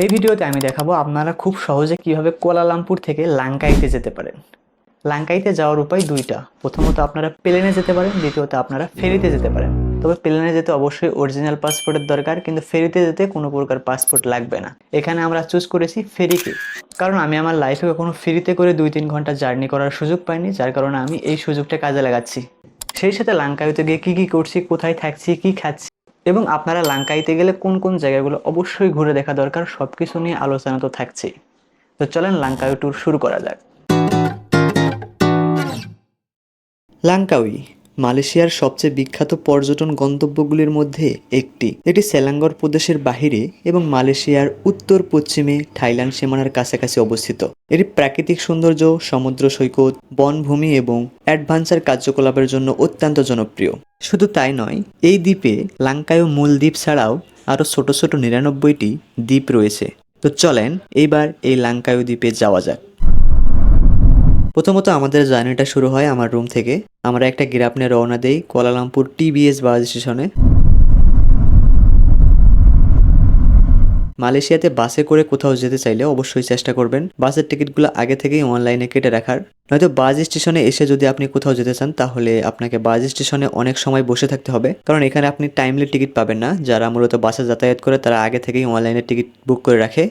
এই ভিডিওতে আমি দেখাবো আপনারা খুব সহজে কীভাবে কোলালামপুর থেকে লাঙ্কাইতে যেতে পারেন। লাঙ্কাইতে যাওয়ার উপায় দুইটা। প্রথমত আপনারা প্লেনে যেতে পারেন, দ্বিতীয়ত আপনারা ফেরিতে যেতে পারেন। তবে প্লেনে যেতে অবশ্যই অরিজিনাল পাসপোর্টের দরকার, কিন্তু ফেরিতে যেতে কোনো প্রকার পাসপোর্ট লাগবে না। এখানে আমরা চুজ করেছি ফেরিকে কারণ আমি আমার লাইফে কখনো ফেরিতে করে দুই তিন ঘণ্টা জার্নি করার সুযোগ পাইনি, যার কারণে আমি এই সুযোগটা কাজে লাগাচ্ছি। সেই সাথে লাঙ্কাইতে গিয়ে কী কী করছি, কোথায় থাকছি, কী খাচ্ছি এবং আপনারা লাঙ্কাইতে গেলে কোন কোন জায়গাগুলো অবশ্যই ঘুরে দেখা দরকার সব কিছু নিয়ে আলোচনা তো থাকছেই। তো চলেন লাঙ্কাউ ট্যুর শুরু করা যাক। লাঙ্কাউই মালয়েশিয়ার সবচেয়ে বিখ্যাত পর্যটন গন্তব্যগুলির মধ্যে একটি। এটি সেলাঙ্গর প্রদেশের বাহিরে এবং মালয়েশিয়ার উত্তর পশ্চিমে থাইল্যান্ড সীমানার কাছাকাছি অবস্থিত। এটি প্রাকৃতিক সৌন্দর্য, সমুদ্র সৈকত, বনভূমি এবং অ্যাডভেঞ্চার কার্যকলাপের জন্য অত্যন্ত জনপ্রিয়। শুধু তাই নয়, এই দ্বীপে লাঙ্কায় মূল দ্বীপ ছাড়াও আরও ছোট ছোট নিরানব্বইটি দ্বীপ রয়েছে। তো চলেন, এইবার এই লাঙ্কায় দ্বীপে যাওয়া যাক। প্রথমত আমাদের জার্নিটা শুরু হয় আমার রুম থেকে। আমরা একটা গ্রাপ নিয়ে রওনা দেই কোয়ালালামপুর টিবিএস বাস স্টেশনে। মালয়েশিয়াতে বাসে করে কোথাও যেতে চাইলে অবশ্যই চেষ্টা করবেন। বাসের টিকিটগুলো আগে থেকেই অনলাইনে কেটে রাখার। নয়তো বাস স্টেশনে এসে যদি আপনি কোথাও যেতে চান, তাহলে আপনাকে বাস স্টেশনে অনেক সময় বসে থাকতে হবে। কারণ এখানে আপনি টাইমলি টিকিট পাবেন না। যারা মূলত বাসে যাতায়াত করে, তারা আগে থেকেই অনলাইনে টিকিট বুক করে রাখে।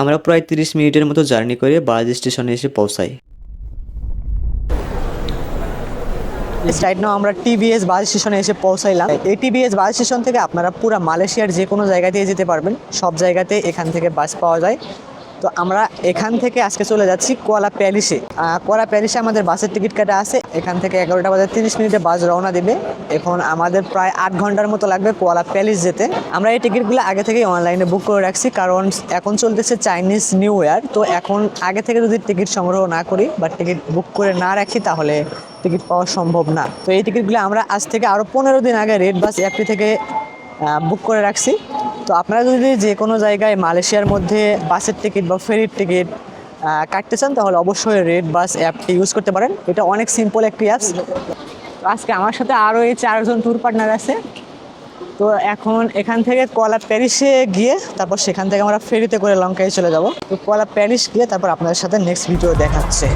আমরা প্রায় তিরিশ মিনিটের মতো জার্নি করে বাস স্টেশনে এসে পৌঁছাই। রাইট নাও আমরা টিবিএস বাস স্টেশনে এসে পৌঁছাইলাম। এই টিবিএস বাস স্টেশন থেকে আপনারা পুরো মালয়েশিয়ার যে কোনো জায়গাতেই যেতে পারবেন। সব জায়গাতে এখান থেকে বাস পাওয়া যায়। তো আমরা এখান থেকে আজকে চলে যাচ্ছি কোয়ালা প্যারিসে আহ, কোয়ালা প্যারিসে আমাদের বাসের টিকিট কাটা আছে। এখান থেকে এগারোটা বাজে তিরিশ মিনিটে বাস রওনা দেবে। এখন আমাদের প্রায় আট ঘণ্টার মতো লাগবে কোয়ালা প্যারিস যেতে। আমরা এই টিকিটগুলো আগে থেকেই অনলাইনে বুক করে রাখছি কারণ এখন চলতেছে চাইনিজ নিউ ইয়ার। তো এখন আগে থেকে যদি টিকিট সংগ্রহ না করি বা টিকিট বুক করে না রাখি তাহলে টিকিট পাওয়া সম্ভব না। তো এই টিকিটগুলো আমরা আজ থেকে আরও পনেরো দিন আগে রেড বাস অ্যাপটি থেকে বুক করে রাখছি। তো আপনারা যদি যে কোনো জায়গায় মালয়েশিয়ার মধ্যে বাসের টিকিট বা ফেরির টিকিট কাটতে চান, তাহলে অবশ্যই রেড বাস অ্যাপটি ইউজ করতে পারেন। এটা অনেক সিম্পল একটি অ্যাপস। আজকে আমার সাথে আরও এই চারজন ট্যুর পার্টনার আছে। তো এখন এখান থেকে কলা প্যারিসে গিয়ে, তারপর সেখান থেকে আমরা ফেরিতে করে লঙ্কায় চলে যাব। তো কলা প্যারিস গিয়ে তারপর আপনাদের সাথে নেক্সট ভিডিও দেখাচ্ছে।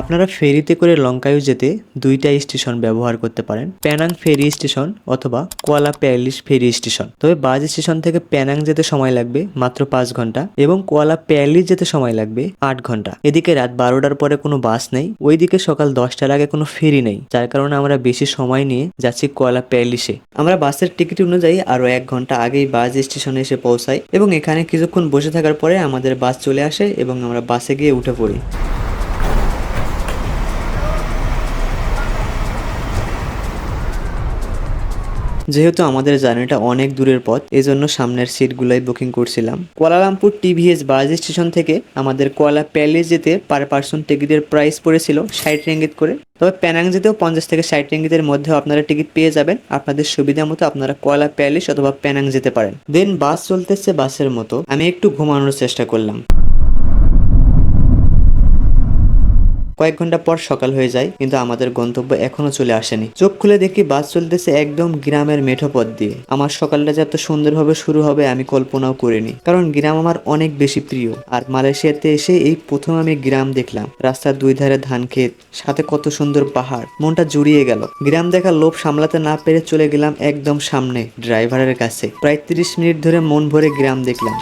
আপনারা ফেরিতে করে লঙ্কায়ও যেতে দুইটা স্টেশন ব্যবহার করতে পারেন। প্যানাং ফেরি স্টেশন অথবা কোয়ালা প্যালিস ফেরি স্টেশন। তবে বাজ স্টেশন থেকে প্যানাং যেতে সময় লাগবে মাত্র পাঁচ ঘণ্টা এবং কোয়ালা প্যালিস যেতে সময় লাগবে আট ঘণ্টা। এদিকে রাত বারোটার পরে কোনো বাস নেই, ওইদিকে সকাল দশটার আগে কোনো ফেরি নেই। যার কারণে আমরা বেশি সময় নিয়ে যাচ্ছি কোয়ালা প্যালিসে আমরা বাসের টিকিট অনুযায়ী আরও এক ঘণ্টা আগেই বাস স্টেশনে এসে পৌঁছাই এবং এখানে কিছুক্ষণ বসে থাকার পরে আমাদের বাস চলে আসে এবং আমরা বাসে গিয়ে উঠে পড়ি। যেহেতু আমাদের জার্নিটা অনেক দূরের পথ, এজন্য সামনের সিটগুলোই বুকিং করছিলাম। Kuala Lumpur TVS bus station থেকে আমাদের কোয়ালা প্যালেস যেতে পার পার্সন টিকিটের প্রাইস পড়েছিল ষাট রিঙ্গিত করে। তবে প্যানাং যেতেও পঞ্চাশ থেকে ষাট রিঙ্গিতের মধ্যে আপনারা টিকিট পেয়ে যাবেন। আপনাদের সুবিধা মতো আপনারা কোয়ালা প্যালেস অথবা প্যানাং যেতে পারেন। দেন বাস চলতেছে বাসের মতো। আমি একটু ঘুমানোর চেষ্টা করলাম। কয়েক ঘণ্টা পর সকাল হয়ে যায়, কিন্তু আমাদের গন্তব্য এখনও চলে আসেনি। চোখ খুলে দেখি বাস চলতেছে একদম গ্রামের মেঠো পথ দিয়ে। আমার সকালটা যে এত সুন্দরভাবে শুরু হবে আমি কল্পনাও করিনি, কারণ গ্রাম আমার অনেক বেশি প্রিয়। আর মালয়েশিয়াতে এসে এই প্রথম আমি গ্রাম দেখলাম। রাস্তার দুই ধারে ধান ক্ষেত, সাথে কত সুন্দর পাহাড়, মনটা জুড়িয়ে গেল। গ্রাম দেখার লোভ সামলাতে না পেরে চলে গেলাম একদম সামনে, ড্রাইভারের কাছে। প্রায় তিরিশ মিনিট ধরে মন ভরে গ্রাম দেখলাম।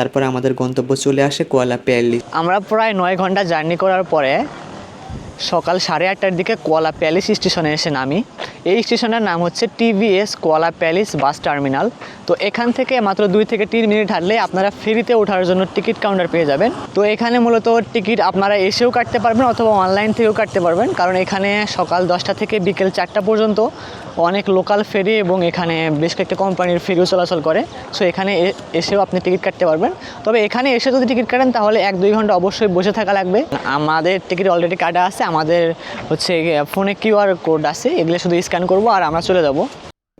তারপরে আমাদের গন্তব্য চলে আসে কোয়ালা প্যালি আমরা প্রায় নয় ঘণ্টা জার্নি করার পরে সকাল সাড়ে আটটার দিকে কোয়ালা প্যালেস স্টেশনে এসে নামি। এই স্টেশনের নাম হচ্ছে TVS Kuala palace bus terminal. তো এখান থেকে মাত্র দুই থেকে তিন মিনিট হাঁটলে আপনারা ফ্রিতে ওঠার জন্য টিকিট কাউন্টার পেয়ে যাবেন। তো এখানে মূলত টিকিট আপনারা এসেও কাটতে পারবেন অথবা অনলাইন থেকেও কাটতে পারবেন, কারণ এখানে সকাল দশটা থেকে বিকেল চারটা পর্যন্ত অনেক লোকাল ফেরি এবং এখানে বেশ কয়েকটা কোম্পানির ফেরিও চলাচল করে। সো এখানে এসেও আপনি টিকিট কাটতে পারবেন। তবে এখানে এসে যদি টিকিট কাটেন তাহলে এক দুই ঘণ্টা অবশ্যই বসে থাকা লাগবে। আমাদের টিকিট অলরেডি কাটা আছে। আমাদের হচ্ছে ফোনে কিউআর কোড আছে। এগুলো শুধু স্ক্যান করব আর আমরা চলে যাব।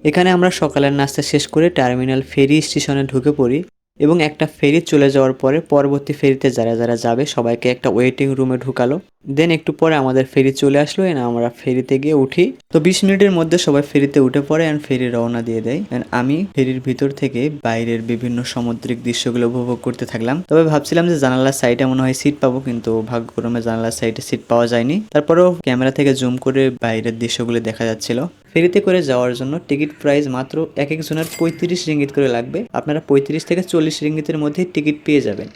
এখানে আমরা সকালের নাস্তা শেষ করে টার্মিনাল ফেরি স্টেশনে ঢুকে পড়ি এবং একটা ফেরি চলে যাওয়ার পরে পরবর্তী ফেরিতে যারা যারা যাবে সবাইকে একটা ওয়েটিং রুমে ঢুকালো। দেন একটু পরে আমাদের ফেরি চলে আসলো এন্ড আমরা ফেরিতে গিয়ে উঠি। তো বিশ মিনিটের মধ্যে সবাই ফেরিতে উঠে পড়ে অ্যান্ড ফেরি রওনা দিয়ে দেয়। And আমি ফেরির ভিতর থেকে বাইরের বিভিন্ন সামুদ্রিক দৃশ্যগুলো উপভোগ করতে থাকলাম। তবে ভাবছিলাম যে জানালার সাইডে মনে হয় সিট পাবো, কিন্তু ভাগ্যক্রমে জানালার সাইডে সিট পাওয়া যায়নি। তারপরেও ক্যামেরা থেকে জুম করে বাইরের দৃশ্যগুলো দেখা যাচ্ছিল। ফেরিতে করে যাওয়ার জন্য টিকিট প্রাইস মাত্র এক একজনের পঁয়ত্রিশ রিঙ্গিত করে লাগবে। আপনারা পঁয়ত্রিশ থেকে চল্লিশ রিঙ্গিতের মধ্যে টিকিট পেয়ে যাবেন।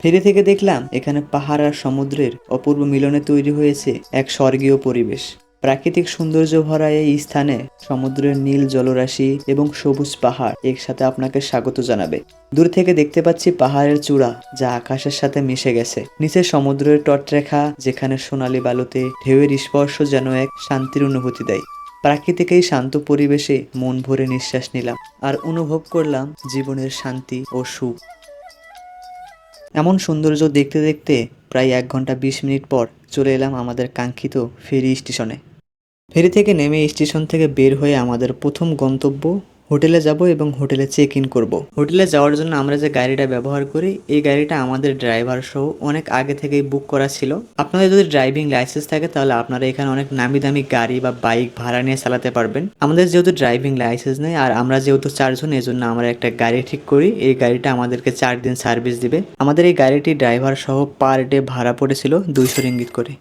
ফেরি থেকে দেখলাম এখানে পাহাড় আর সমুদ্রের অপূর্ব মিলনে তৈরি হয়েছে এক স্বর্গীয় পরিবেশ। প্রাকৃতিক সৌন্দর্য ভরা এই স্থানে সমুদ্রের নীল জলরাশি এবং সবুজ পাহাড় একসাথে আপনাকে স্বাগত জানাবে। দূর থেকে দেখতে পাচ্ছি পাহাড়ের চূড়া যা আকাশের সাথে মিশে গেছে। নিচে সমুদ্রের তটরেখা যেখানে সোনালী বালুতে ঢেউয়ের স্পর্শ যেন এক শান্তির অনুভূতি দেয়। প্রাকৃতিক এই শান্ত পরিবেশে মন ভরে নিঃশ্বাস নিলাম আর অনুভব করলাম জীবনের শান্তি ও সুখ। এমন সৌন্দর্য দেখতে দেখতে প্রায় এক ঘণ্টা বিশ মিনিট পর চলে এলাম আমাদের কাঙ্ক্ষিত ফেরি স্টেশনে। ফেরি থেকে নেমে স্টেশন থেকে বের হয়ে আমাদের প্রথম গন্তব্য হোটেলে যাব এবং হোটেলে চেক ইন করব। হোটেলে যাওয়ার জন্য আমরা যে গাড়িটা ব্যবহার করি, এই গাড়িটা আমাদের ড্রাইভার সহ অনেক আগে থেকেই বুক করা ছিল। আপনাদের যদি ড্রাইভিং লাইসেন্স থাকে, তাহলে আপনারা এখানে অনেক নামি দামি গাড়ি বা বাইক ভাড়া নিয়ে চালাতে পারবেন। আমাদের যেহেতু ড্রাইভিং লাইসেন্স নেই, আর আমরা যেহেতু চারজন এই জন্য আমরা একটা গাড়ি ঠিক করি। এই গাড়িটা আমাদেরকে চার দিন সার্ভিস দিবে। আমাদের এই গাড়িটি ড্রাইভার সহ পার ডে ভাড়া পড়েছিল দুইশো রিঙ্গিত করে।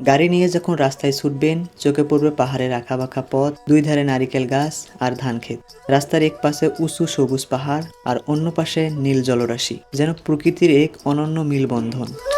গাড়ি নিয়ে যখন রাস্তায় ছুটবেন, চোখে পড়বে পাহাড়ের আঁকা বাঁকা পথ, দুই ধারে নারিকেল গাছ আর ধান ক্ষেত। রাস্তার এক পাশে উঁচু সবুজ পাহাড় আর অন্য পাশে নীল জলরাশি, যেন প্রকৃতির এক অনন্য মিলবন্ধন।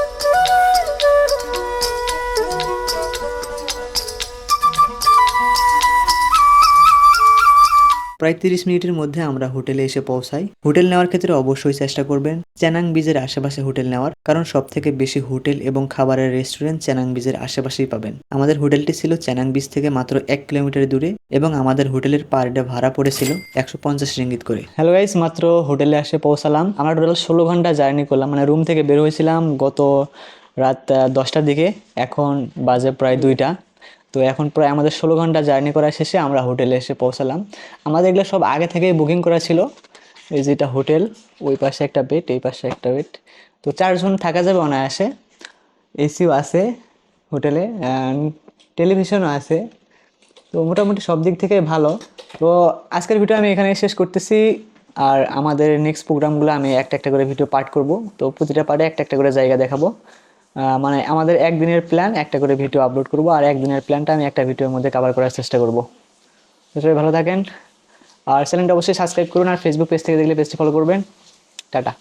প্রায় তিরিশ মিনিটের মধ্যে আমরা হোটেলে এসে পৌঁছাই। হোটেল নেওয়ার ক্ষেত্রে অবশ্যই চেষ্টা করবেন চ্যানাং বিজের আশেপাশে হোটেল নেওয়ার, কারণ সব থেকে বেশি হোটেল এবং খাবারের রেস্টুরেন্ট চ্যানাং বিজের আশেপাশেই পাবেন। আমাদের হোটেলটি ছিল চ্যানাং বিচ থেকে মাত্র এক কিলোমিটার দূরে এবং আমাদের হোটেলের পার ডে ভাড়া পড়েছিল একশো পঞ্চাশ রিঙ্গিত করে। হ্যালো গাইস মাত্র হোটেলে এসে পৌঁছালাম। আমরা টোটাল ষোলো ঘণ্টা জার্নি করলাম মানে রুম থেকে বের হয়েছিলাম গত রাত দশটার দিকে। এখন বাজে প্রায় দুইটা। তো এখন প্রায় আমাদের ষোলো ঘণ্টা জার্নি করা শেষে আমরা হোটেলে এসে পৌঁছালাম। আমাদের এগুলো সব আগে থেকেই বুকিং করা ছিল। এই যেটা হোটেল, ওই পাশে একটা বেড, এই পাশে একটা বেড। তো চারজন থাকা যাবে অনায়াসে। এসিও আছে হোটেলে টেলিভিশনও আছে। তো মোটামুটি সব দিক থেকে ভালো। তো আজকের ভিডিও আমি এখানে শেষ করতেছি। আর আমাদের নেক্সট প্রোগ্রামগুলো আমি একটা একটা করে ভিডিও পার্ট করব। তো প্রতিটা পার্টে একটা একটা করে জায়গা দেখাবো। মানে আমাদের একদিনের প্ল্যান একটা করে ভিডিও আপলোড করব, আর একদিনের প্ল্যানটা আমি একটা ভিডিওর মধ্যে কভার করার চেষ্টা করব। সবাই ভালো থাকেন। আর চ্যানেলটা অবশ্যই সাবস্ক্রাইব করুন, আর ফেসবুক পেজ থেকে দেখলে পেজটি ফলো করবেন। টাটা।